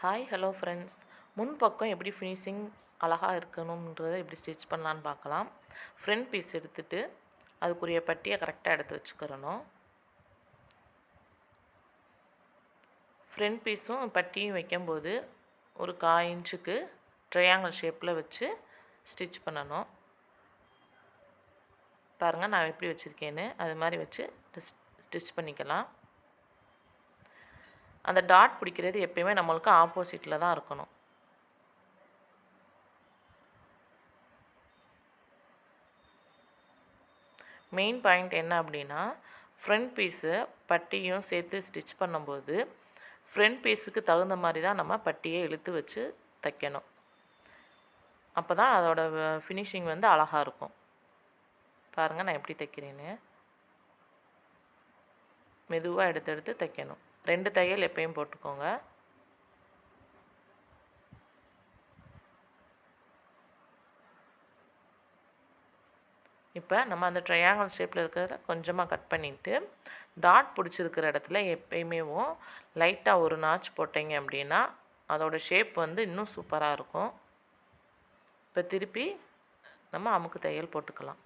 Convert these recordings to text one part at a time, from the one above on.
Hi hello friends முன் பக்கம் எப்படி ஃபினிஷிங் அழகாக இருக்கணுன்றதை எப்படி ஸ்டிச் பண்ணலான்னு பார்க்கலாம். ஃப்ரண்ட் பீஸ் எடுத்துகிட்டு அதுக்குரிய பட்டியை கரெக்டாக எடுத்து வச்சுக்கிறணும். ஃப்ரண்ட் பீஸும் பட்டியும் வைக்கும்போது ஒரு கா இன்ச்சுக்கு ட்ரையாங்கிள் ஷேப்பில் வச்சு ஸ்டிச் பண்ணணும். பாருங்கள் நான் எப்படி வச்சுருக்கேன்னு. அது மாதிரி வச்சு ஸ்டிச் பண்ணிக்கலாம். அந்த டாட் பிடிக்கிறது எப்பயுமே நம்மளுக்கு ஆப்போசிட்டில் தான் இருக்கணும். மெயின் பாயிண்ட் என்ன அப்படின்னா ஃப்ரண்ட் பீஸு பட்டியும் சேர்த்து ஸ்டிச் பண்ணும்போது ஃப்ரண்ட் பீஸுக்கு தகுந்த மாதிரி தான் நம்ம பட்டியை இழுத்து வச்சு தைக்கணும். அப்போ தான் அதோட ஃபினிஷிங் வந்து அழகாக இருக்கும். பாருங்கள் நான் எப்படி தைக்கிறேன்னு. மெதுவாக எடுத்து எடுத்து தைக்கணும். ரெண்டு தையல் எப்பயும் போட்டுக்கோங்க. இப்போ நம்ம அந்த ட்ரையாங்கல் ஷேப்பில் இருக்கிறத கொஞ்சமாக கட் பண்ணிவிட்டு டாட் பிடிச்சிருக்கிற இடத்துல எப்பயுமேவும் லைட்டாக ஒரு நாச் போட்டிங்க அப்படின்னா அதோடய ஷேப் வந்து இன்னும் சூப்பராக இருக்கும். இப்போ திருப்பி நம்ம அமுக்கு தையல் போட்டுக்கலாம்.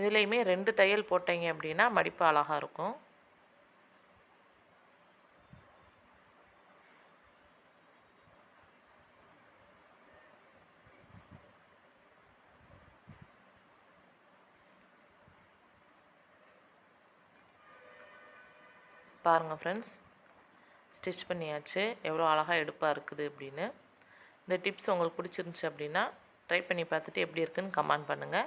இதுலேயுமே ரெண்டு தையல் போட்டீங்க அப்படின்னா மடிப்பு அழகாக இருக்கும். பாருங்கள் ஃப்ரெண்ட்ஸ் ஸ்டிச் பண்ணியாச்சு. எவ்வளோ அழகாக எடுப்பாக இருக்குது அப்படின்னு. இந்த டிப்ஸ் உங்களுக்கு பிடிச்சிருந்துச்சி அப்படின்னா ட்ரை பண்ணி பார்த்துட்டு எப்படி இருக்குன்னு கமெண்ட் பண்ணுங்கள்